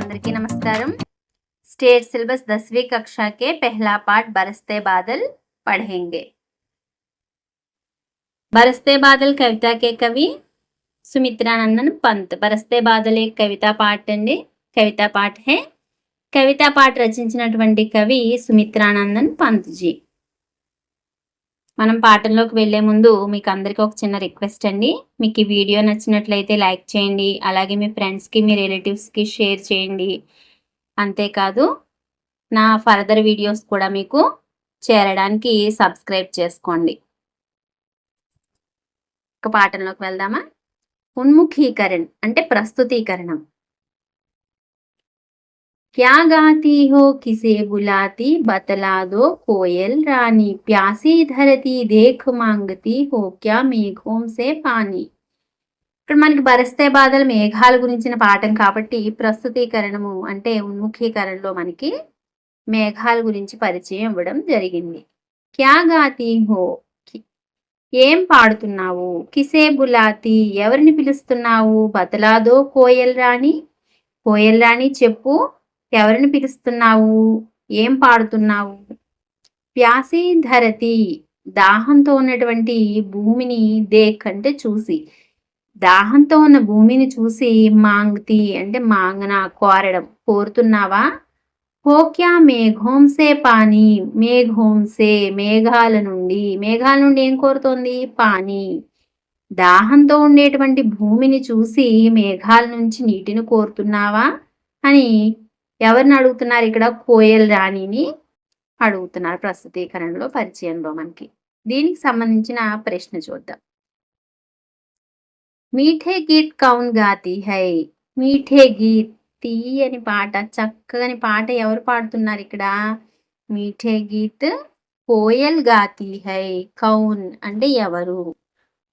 అందరికీ నమస్కారం state syllabus दसवीं कक्षा के पहला पाठ बरसते बादल पढ़ेंगे बरसते बादल कविता के कवि सुमित्रानंदन पंत बरसते बादल एक कविता पाठ అండి కవితా పాఠ హే కవితా పాఠ రచించినటువంటి కవి సుమిత్రానందన్ పంత్ జీ మనం పాఠంలోకి వెళ్ళే ముందు మీకు అందరికీ ఒక చిన్న రిక్వెస్ట్ అండి. మీకు ఈ వీడియో నచ్చినట్లయితే లైక్ చేయండి. అలాగే మీ ఫ్రెండ్స్కి మీ రిలేటివ్స్కి షేర్ చేయండి. అంతేకాదు నా ఫర్దర్ వీడియోస్ కూడా మీకు చేరడానికి సబ్స్క్రైబ్ చేసుకోండి. ఒక పాఠంలోకి వెళ్దామా? ఉన్ముఖీకరణ అంటే ప్రస్తుతీకరణం. क्या गाती हो किसे बुलाती बतला दो कोयल रानी प्यासी धरती देख मांगती हो क्या మేఘోं से పానీ ఇక్కడ మనకి బరస్తే బాధలు మేఘాల గురించిన పాఠం కాబట్టి ప్రస్తుతీకరణము అంటే ఉన్ముఖీకరణలో మనకి మేఘాల గురించి పరిచయం ఇవ్వడం జరిగింది క్యా గాతి హో కి- ఏం పాడుతున్నావు కిసే బులాతి ఎవరిని పిలుస్తున్నావు బతలాదో కోయల్ రాణి కోయల్ రాణి చెప్పు ఎవరిని పిలుస్తున్నావు? ఏం పాడుతున్నావు? ప్యాసి ధరతి దాహంతో ఉన్నటువంటి భూమిని దేక్ అంటే చూసి. దాహంతో ఉన్న భూమిని చూసి మాంగ్తి అంటే మాంగన కోరడం. కోరుతున్నావా? హోక్యా మేఘోంసే పాని మేఘోంసే మేఘాల నుండి. మేఘాల నుండి ఏం కోరుతోంది? పాని. దాహంతో ఉండేటువంటి భూమిని చూసి మేఘాల నుంచి నీటిని కోరుతున్నావా? అని ఎవరిని అడుగుతున్నారు? ఇక్కడ కోయల్ రాణిని అడుగుతున్నారు ప్రస్తుతీకరణలో పరిచయంలో మనకి. దీనికి సంబంధించిన ప్రశ్న చూద్దాం. మీఠే గీత్ కౌన్ గాతి హై? మీఠే గీత్ తీయని పాట చక్కని పాట ఎవరు పాడుతున్నారు ఇక్కడ? మీఠే గీత్ కోయల్ గాతి హై? కౌన్ అంటే ఎవరు?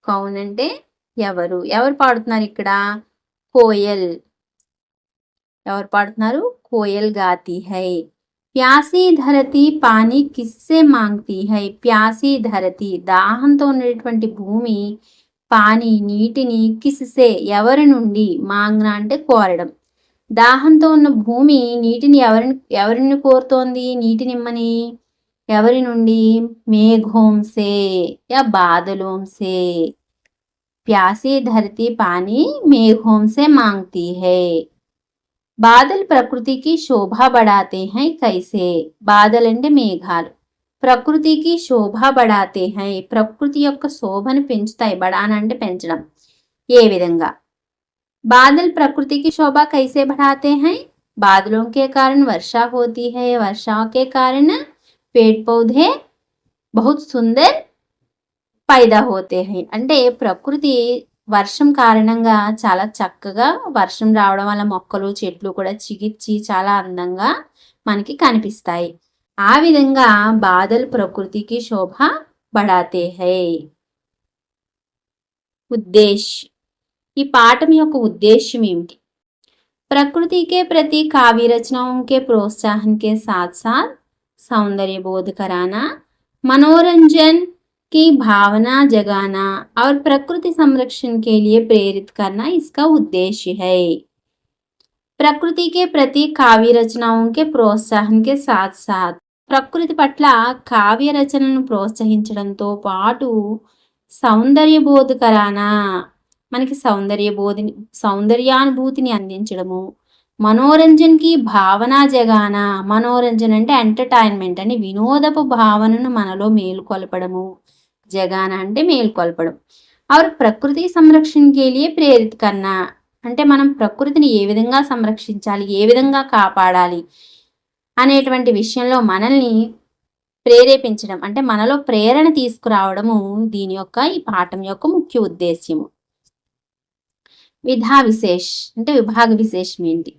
కౌన్ అంటే ఎవరు? ఎవరు పాడుతున్నారు ఇక్కడ? కోయల్. ఎవరు పాడుతున్నారు? కోయల్ గాతి హై ప్యాసి ధరతి పానీ కిస్సే మాంగ్తి హై ప్యాసి ధరతి దాహంతో ఉన్నటువంటి భూమి పానీ నీటిని కిస్సే ఎవరి నుండి మాంగ్న అంటే కోరడం దాహంతో ఉన్న భూమి నీటిని ఎవరిని ఎవరిని కోరుతోంది నీటినిమ్మని ఎవరి నుండి మేఘోంసే యా బాదలోంసే प्यासी धरती पानी मेघों से मांगती है బాదల్ ప్రకృతికి శోభ బడాతే హై కైసే బాదల్ అంటే మేఘాలు ప్రకృతికి శోభ బడాతే హై ప్రకృతి యొక్క శోభను పెంచుతాయి బడాన అంటే పెంచడం ఏ విధంగా బాదల్ ప్రకృతికి శోభ కైసే बढ़ाते हैं बादलों के कारण वर्षा होती है वर्षा के कारण पेड़ पौधे बहुत सुंदर पैदा होते हैं అంటే ప్రకృతి వర్షం కారణంగా చాలా చక్కగా వర్షం రావడం వల్ల మొక్కలు చెట్లు కూడా చిగిర్చి చాలా అందంగా మనకి కనిపిస్తాయి ఆ విధంగా బాదల్ ప్రకృతికి శోభ బడాతే హై ఉద్దేశ్ ఈ పాఠం యొక్క ఉద్దేశ్యం ఏమిటి प्रकृति के प्रति काव्य रचनाओं के प्रोत्साहन के साथ साथ सौंदर्य बोध कराना मनोरंजन की भावना जगाना और प्रकृति संरक्षण के लिए प्रेरित करना इसका उद्देश्य है। प्रकृति के प्रति काव्य रचनाओं के प्रोत्साहन के साथ साथ ప్రకృతి పట్ల కావ్య రచనను ప్రోత్సహించడంతో పాటు సౌందర్య బోధకరానా మనకి సౌందర్య బోధిని సౌందర్యానుభూతిని అందించడము మనోరంజన్కి భావన జగానా మనోరంజన్ అంటే ఎంటర్టైన్మెంట్ అని వినోదపు భావనను మనలో మేలుకొలపడము జగాన అంటే మేల్కొల్పడం. ఆవిడ ప్రకృతి సంరక్షణకేలియే ప్రేరిత కన్నా. అంటే మనం ప్రకృతిని ఏ విధంగా సంరక్షించాలి ఏ విధంగా కాపాడాలి అనేటువంటి విషయంలో మనల్ని ప్రేరేపించడం. అంటే మనలో ప్రేరణ తీసుకురావడము దీని యొక్క ఈ పాఠం యొక్క ముఖ్య ఉద్దేశ్యము. విధా విశేష్ అంటే విభాగ విశేషం ఏంటి?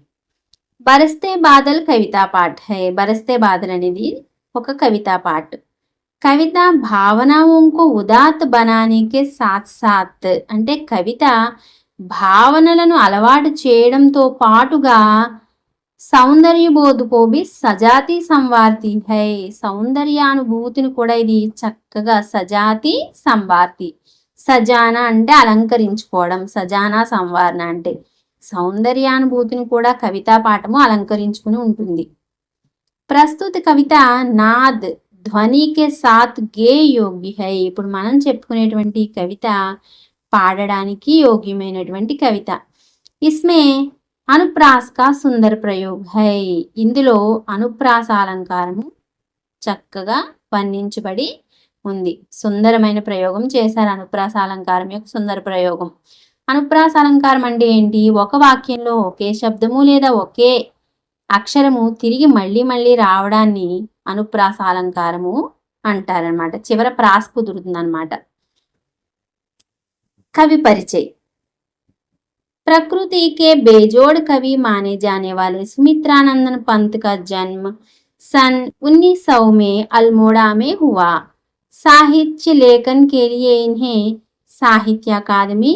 బరస్తే బాధలు కవితా పాఠ. బరస్తే బాధలు అనేది ఒక కవితా పాఠ. కవిత భావన को ఉదాత్ బనానికి సాత్ సాత్. అంటే కవిత భావనలను అలవాటు చేయడంతో పాటుగా సౌందర్య బోధుపోబి సజాతి సంవార్తి హై. సౌందర్యానుభూతిని కూడా ఇది చక్కగా సజాతి సంవార్తి. సజానా అంటే అలంకరించుకోవడం సజానా సంవారణ అంటే. సౌందర్యానుభూతిని కూడా కవితా పాఠము అలంకరించుకుని ఉంటుంది. ప్రస్తుత కవిత నాద్. ధ్వనికే సాత్ గే యోగి హై. ఇప్పుడు మనం చెప్పుకునేటువంటి కవిత పాడడానికి యోగ్యమైనటువంటి కవిత. ఇస్మే అనుప్రాస్ కా సుందర ప్రయోగ్ హై. ఇందులో అనుప్రాస అలంకారము చక్కగా వర్ణించబడి ఉంది. సుందరమైన ప్రయోగం చేశారు అనుప్రాస అలంకారం యొక్క సుందర ప్రయోగం. అనుప్రాస అలంకారం అంటే ఏంటి? ఒక వాక్యంలో ఒకే శబ్దము లేదా ఒకే అక్షరము తిరిగి మళ్ళీ మళ్ళీ రావడాన్ని అనుప్రాస అలంకారము అంటారనమాట చివర ప్రాస కుదురుతుంది అనమాట कवि परिचय प्रकृति के बेजोड़ कवि माने जाने वाले सुमित्रानंदन पंत का जन्म सन 1900 में अल्मोड़ा में हुआ साहित्य लेखन के लिए इन्हें साहित्य अकादमी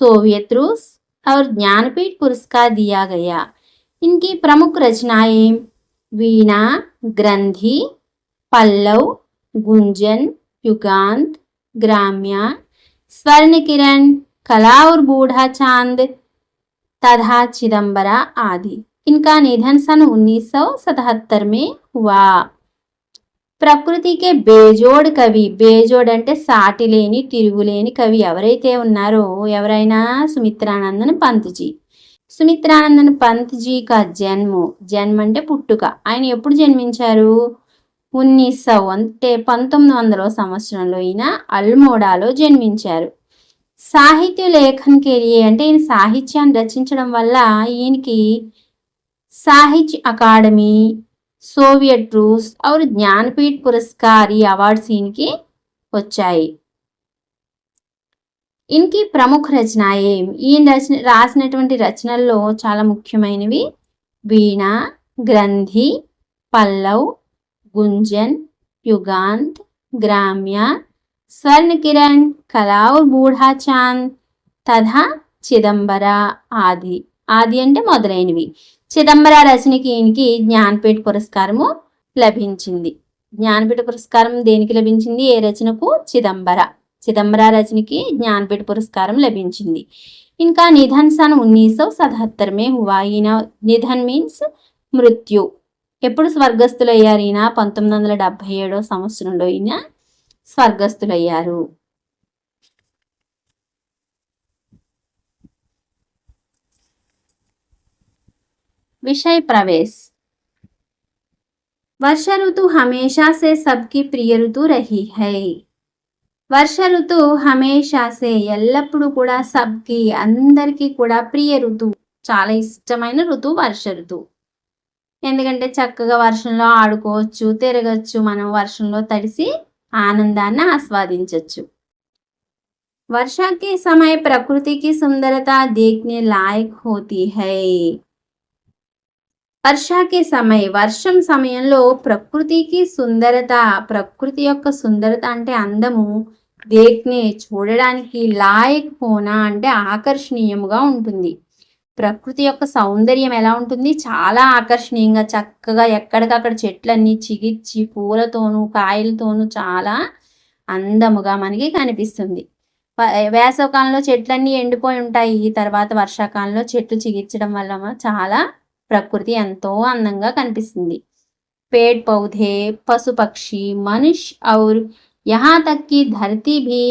सोवियत रूस और ज्ञानपीठ पुरस्कार दिया गया इनकी प्रमुख रचनाएं वीणा ग्रंथि पल्लव गुंजन युगांत ग्राम्या स्वर्ण किरण कला और बूढ़ा चांद तथा चिदम्बरा आदि इनका निधन सन 1977 में हुआ ప్రకృతికే బేజోడ్ కవి బేజోడ్ అంటే సాటి లేని తిరుగులేని కవి ఎవరైతే ఉన్నారో ఎవరైనా సుమిత్రానందన్ పంత్జీ సుమిత్రానందన్ పంత్జీ కా జన్మ? జన్మ అంటే పుట్టుక. ఆయన ఎప్పుడు జన్మించారు? ఉన్నీసౌ అంటే పంతొమ్మిది వందల సంవత్సరంలో ఈయన అల్మోడాలో జన్మించారు. సాహిత్య లేఖన్ కెరియర్ అంటే ఈయన సాహిత్యాన్ని రచించడం వల్ల ఈయనకి సాహిత్య అకాడమీ సోవియట్ రూస్ और జ్ఞానపీఠ్ పురస్కార్ ఈ అవార్డ్స్ ఈయనకి వచ్చాయి. ఇంకి ప్రముఖ రచన ఏం ఈయన రచన రాసినటువంటి రచనల్లో చాలా ముఖ్యమైనవి. వీణ గ్రంథి పల్లవ్ గుంజన్ యుగాంత్ గ్రామ్య స్వర్ణ కిరణ్ కలావ్ బూఢాచాంద్ తథా చిదంబర ఆది. ఆది అంటే మొదలైనవి. చిదంబర రచనకి ఈయనకి జ్ఞానపీఠ పురస్కారము లభించింది. జ్ఞానపీఠ పురస్కారం దేనికి లభించింది? ఏ రచనకు? చిదంబర. చిదంబర రచనకి జ్ఞానపీఠ పురస్కారం లభించింది ఇంకా నిధన్ సన్ ఉన్నీస్ సौ सतहत्तर में हुआ ఈయన నిధన్ మీన్స్ మృత్యు ఎప్పుడు స్వర్గస్థులయ్యారు ఈయన పంతొమ్మిది వందల డెబ్బై ఏడో సంవత్సరంలో ఈయన స్వర్గస్థులయ్యారు विषय प्रवेश वर्षा ऋतु हमेशा से सबकी प्रिय ऋतु रही है వర్ష ఋతు హమేషాసే ఎల్లప్పుడూ కూడా సబ్కి అందరికీ కూడా ప్రియ ఋతు చాలా ఇష్టమైన ఋతువు వర్ష ఋతువు ఎందుకంటే చక్కగా వర్షంలో ఆడుకోవచ్చు తిరగచ్చు మనం వర్షంలో తడిసి ఆనందాన్ని ఆస్వాదించవచ్చు वर्षा के समय प्रकृति की सुंदरता देखने लायक होती है వర్షాకి సమయ వర్షం సమయంలో ప్రకృతికి సుందరత ప్రకృతి యొక్క సుందరత అంటే అందము దేక్నే చూడడానికి లాయక్ పోనా అంటే ఆకర్షణీయముగా ఉంటుంది. ప్రకృతి యొక్క సౌందర్యం ఎలా ఉంటుంది? చాలా ఆకర్షణీయంగా చక్కగా ఎక్కడికక్కడ చెట్లన్నీ చిగిర్చి పూలతోనూ కాయలతోనూ చాలా అందముగా మనకి కనిపిస్తుంది. వేసవకాలంలో చెట్లన్నీ ఎండిపోయి ఉంటాయి. తర్వాత వర్షాకాలంలో చెట్లు చిగిర్చడం వల్ల చాలా ప్రకృతి ఎంతో అందంగా కనిపిస్తుంది पेड़ पौधे पशु पक्षी मनुष्य और यहाँ तक की धरती भी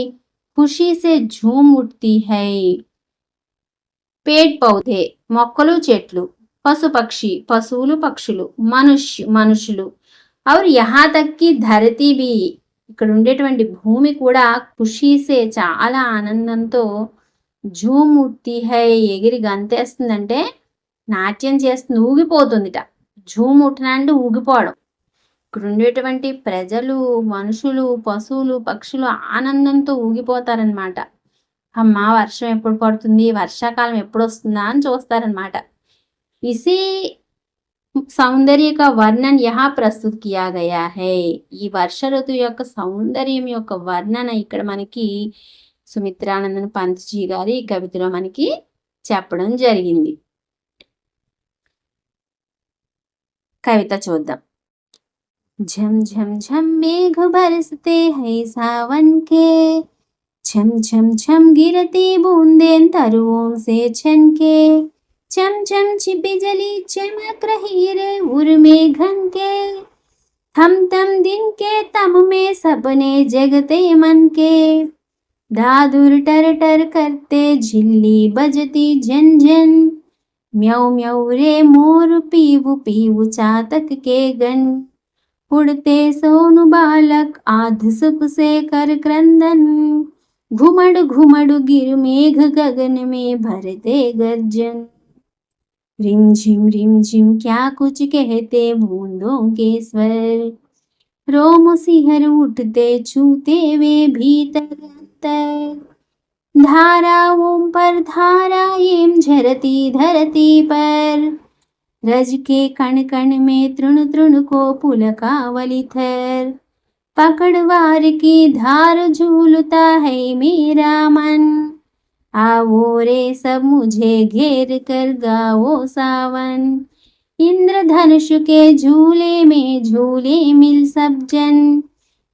खुशी से झूम उठती है పేడ్ పౌధే మొక్కలు చెట్లు పశు పక్షి పశువులు పక్షులు మనుష్య మనుషులు అవరు యహా తక్కి ధరతి బి ఇక్కడ ఉండేటువంటి భూమి కూడా ఖుషీసే చాలా ఆనందంతో జూముట్టి హై ఎగిరి గంతేస్తుందంటే నాట్యం చేస్తుంది ఊగిపోతుందిట. జూమ్ ఉట్టినంటే ఊగిపోవడం. ఇక్కడ ఉండేటువంటి ప్రజలు మనుషులు పశువులు పక్షులు ఆనందంతో ఊగిపోతారనమాట. అమ్మ వర్షం ఎప్పుడు పడుతుంది? వర్షాకాలం ఎప్పుడు వస్తుందా అని చూస్తారనమాట. ఇసి సౌందర్య యొక్క వర్ణన యహా ప్రస్తుత్ కియా గయా హై. ఈ వర్ష ఋతువు యొక్క సౌందర్యం యొక్క వర్ణన ఇక్కడ మనకి సుమిత్రానందన్ పంత్జీ గారి కవితలో మనకి చెప్పడం జరిగింది. కవిత చూద్దాం झम झम झम मेघ बरसते हैं सावन के छम छम छम गिरती बूंदें तरुओं से छनके चम चम छि बिजली चमक रही रे उर्मे घन के थम थम दिन के तम में सपने जगते मन के दादुर टर टर करते झिल्ली बजती झन झन म्याऊ म्याऊ रे मोर पीवू पीवू चातक के गण उड़ते सोनु बालक आध सुख से कर क्रंदन घुमड़ घुमड़ गिर मेघ गगन में भरते गर्जन रिम झिम रिम झिम क्या कुछ कहते बूंदों के स्वर रोम सिहर उठते छूते वे भीतर अंतर धारा ओम पर धारा एम झरती धरती पर। रज के कण कण में तृण तृण को पुलकावली थर। पकड़वार की धार झूलता है मेरा मन। आओ रे सब मुझे घेर कर गाओ सावन। इंद्रधनुष के झूले में झूले मिल सब जन।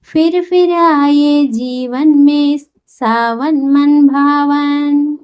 फिर फिर आए जीवन में सावन मन भावन।